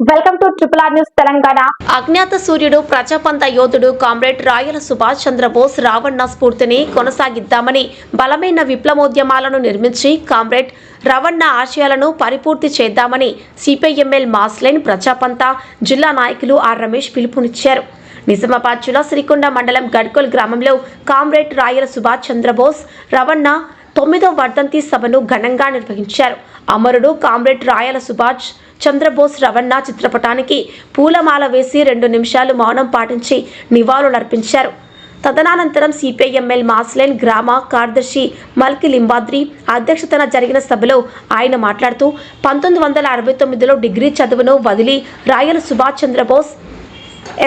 Welcome to triple R news Telangana. అజ్ఞాత సూర్యుడు ప్రజాపంత యోధుడు కామ్రేడ్ రాయల సుభాష్ చంద్రబోస్ రావణ స్ఫూర్తిని కొనసాగిద్దామని బలమైన విప్లవోద్యమాలను నిర్మించి కామ్రేడ్ రవణ ఆశయాలను పరిపూర్తి చేద్దామని సిపిఐఎంఎల్ మాస్లైన్ ప్రజాపంత జిల్లా నాయకులు ఆర్ రమేష్ పిలుపునిచ్చారు. నిజామాబాద్ జిల్లా శ్రీకొండ మండలం గడ్కోల్ గ్రామంలో కామ్రేడ్ రాయల సుభాష్ చంద్రబోస్ రవణ తొమ్మిదో వర్ధంతి సభను ఘనంగా నిర్వహించారు. అమరుడు కామ్రేడ్ రాయల సుభాష్ చంద్రబోస్ రవణ చిత్రపటానికి పూలమాల వేసి రెండు నిమిషాలు మౌనం పాటించి నివాళులర్పించారు. తదనానంతరం సిపిఐఎంఎల్ మాస్లెన్ గ్రామ కార్యదర్శి మల్కి లింబాద్రి అధ్యక్షతన జరిగిన సభలో ఆయన మాట్లాడుతూ పంతొమ్మిది వందల అరవై తొమ్మిదిలో డిగ్రీ చదువును వదిలి రాయల సుభాష్ చంద్రబోస్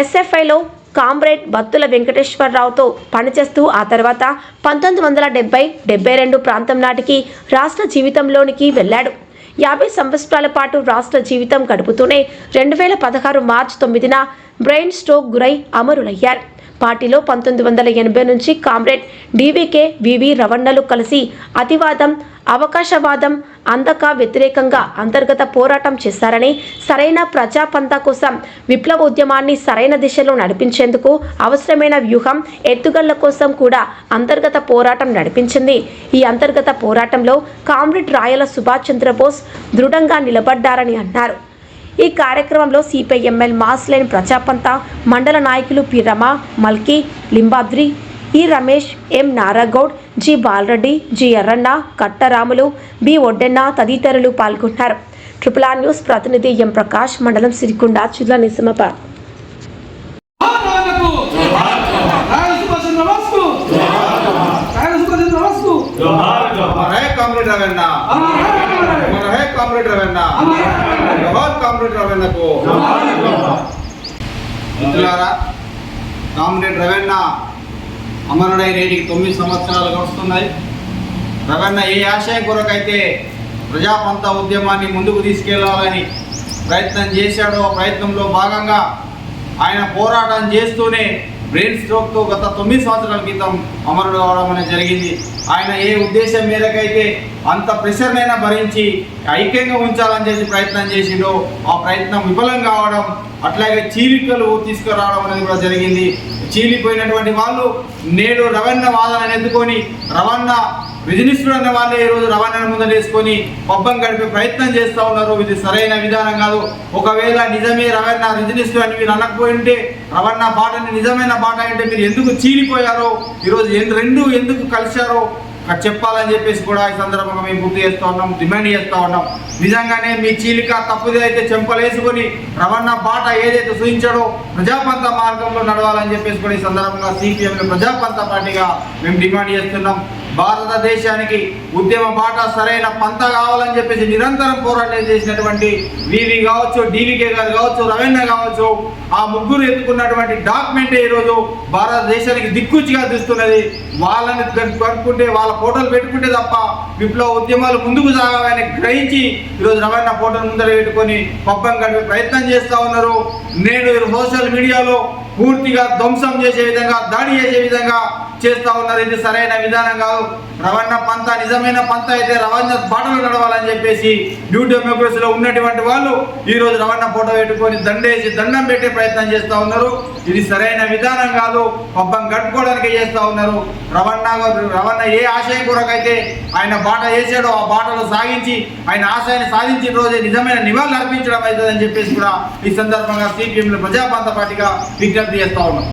ఎస్ఎఫ్ఐలో కామ్రేడ్ బత్తుల వెంకటేశ్వరరావుతో పనిచేస్తూ ఆ తర్వాత పంతొమ్మిది వందల డెబ్బై డెబ్బై రెండు ప్రాంతం నాటికి రాష్ట్ర జీవితంలోనికి వెళ్ళాడు. యాభై సంవత్సరాల పాటు రాష్ట్ర జీవితం గడుపుతూనే రెండు వేల పదహారు మార్చి తొమ్మిదిన బ్రెయిన్ స్ట్రోక్ గురై అమరులయ్యారు. పార్టీలో పంతొమ్మిది వందల ఎనభై నుంచి కామ్రేడ్ డీవీకే వివి రవణలు కలిసి అతివాదం అవకాశవాదం అందక వ్యతిరేకంగా అంతర్గత పోరాటం చేశారని సరైన ప్రజాపంత కోసం విప్లవ ఉద్యమాన్ని సరైన దిశలో నడిపించేందుకు అవసరమైన వ్యూహం ఎత్తుగళ్ళ కోసం కూడా అంతర్గత పోరాటం నడిపించింది. ఈ అంతర్గత పోరాటంలో కామ్రేడ్ రాయల సుభాష్ చంద్రబోస్ దృఢంగా నిలబడ్డారని అన్నారు. ఈ కార్యక్రమంలో సిపిఐఎంఎల్ మాస్లైన్ ప్రజాపంత మండల నాయకులు P Rama Malki Limbadri E Ramesh M Naragoud G Balareddy G Yerranna Kattaramulu B Oddenna తదితరులు పాల్గొన్నారు. ట్రిపుల్ ఆర్ న్యూస్ ప్రతినిధి ఎం ప్రకాష్ మండలం సిరికొండ జిల్లా రాయల సుభాష్ చంద్రబోస్కు మనకు మిత్రులారా కామరేడ్ రవెన్న అమరుడై నేటికి తొమ్మిది సంవత్సరాలు గడుస్తున్నాయి. రవెన్న ఏ ఆశయం కొరకైతే ప్రజాపంత ఉద్యమాన్ని ముందుకు తీసుకెళ్ళాలని ప్రయత్నం చేశాడో ప్రయత్నంలో భాగంగా ఆయన పోరాటం చేస్తూనే బ్రెయిన్ స్ట్రోక్తో గత తొమ్మిది సంవత్సరాల క్రితం అమరుడు అవడం అనేది జరిగింది. ఆయన ఏ ఉద్దేశం మేరకైతే అంత ప్రెషర్నైనా భరించి ఐక్యంగా ఉంచాలని చేసి ప్రయత్నం చేసిండో ఆ ప్రయత్నం విఫలం కావడం అట్లాగే చీలికలు తీసుకురావడం అనేది కూడా జరిగింది. చీలిపోయినటువంటి వాళ్ళు నేడు రవణ వాదనను ఎత్తుకొని రవణ విజినిస్టుడు అన్న వాళ్ళే ఈరోజు రవాణాను ముందరేసుకొని పబ్బం గడిపే ప్రయత్నం చేస్తూ ఉన్నారు. ఇది సరైన విధానం కాదు. ఒకవేళ నిజమే రవణ విజినిస్టు అని మీరు అనకపోయింటే రవణ బాటని నిజమైన బాట అంటే మీరు ఎందుకు చీలిపోయారో ఈరోజు ఎందు రెండు ఎందుకు కలిశారో చెప్పాలని చెప్పేసి కూడా ఈ సందర్భంగా మేము గుర్తు చేస్తూ ఉన్నాం డిమాండ్ చేస్తూ ఉన్నాం. నిజంగానే మీ చీలిక తప్పుది అయితే చెంపలేసుకొని రవణ బాట ఏదైతే సూచించాడో ప్రజాపంత మార్గంలో నడవాలని చెప్పేసి కూడా ఈ సందర్భంగా సిపిఎం ప్రజాపంత పార్టీగా మేము డిమాండ్ చేస్తున్నాం. భారతదేశానికి ఉద్యమ బాట సరైన పంత కావాలని చెప్పేసి నిరంతరం పోరాటం చేసినటువంటి వివి కావచ్చు డివికే గారు కావచ్చు రవీణ కావచ్చు ఆ ముగ్గురు ఎత్తుకున్నటువంటి డాక్యుమెంటే ఈరోజు భారతదేశానికి దిక్కుచిగా తీస్తున్నది. వాళ్ళని కనుక్కుంటే వాళ్ళ ఫోటోలు పెట్టుకుంటే తప్ప విప్లవ ఉద్యమాలు ముందుకు సాగాలని గ్రహించి ఈరోజు రవాణా ఫోటోలు ముందర పెట్టుకొని పబ్బం గడిపే ప్రయత్నం చేస్తూ ఉన్నారు. నేను సోషల్ మీడియాలో పూర్తిగా ధ్వంసం చేసే విధంగా దాడి చేసే విధంగా చేస్తూ ఉన్నారు. ఇది సరైన విధానం కాదు. రవణ పంత నిజమైన పంత అయితే రవాణా బాటలు నడవాలని చెప్పేసి డ్యూ డెమోక్రసీలో ఉన్నటువంటి వాళ్ళు ఈరోజు రవాణా ఫోటో పెట్టుకొని దండేసి దండం పెట్టే ప్రయత్నం చేస్తూ ఉన్నారు. ఇది సరైన విధానం కాదు. పబ్బం కట్టుకోవడానికి చేస్తూ ఉన్నారు. రవణ రవణ ఏ ఆశయం కొరకైతే ఆయన బాట వేసాడో ఆ బాటలో సాగించి ఆయన ఆశయాన్ని సాధించిన రోజే నిజమైన నివాళులు అర్పించడం అవుతుందని చెప్పేసి కూడా ఈ సందర్భంగా సిపిఎంలు ప్రజాపంత పార్టీగా విజ్ఞప్తి చేస్తా ఉన్నాం.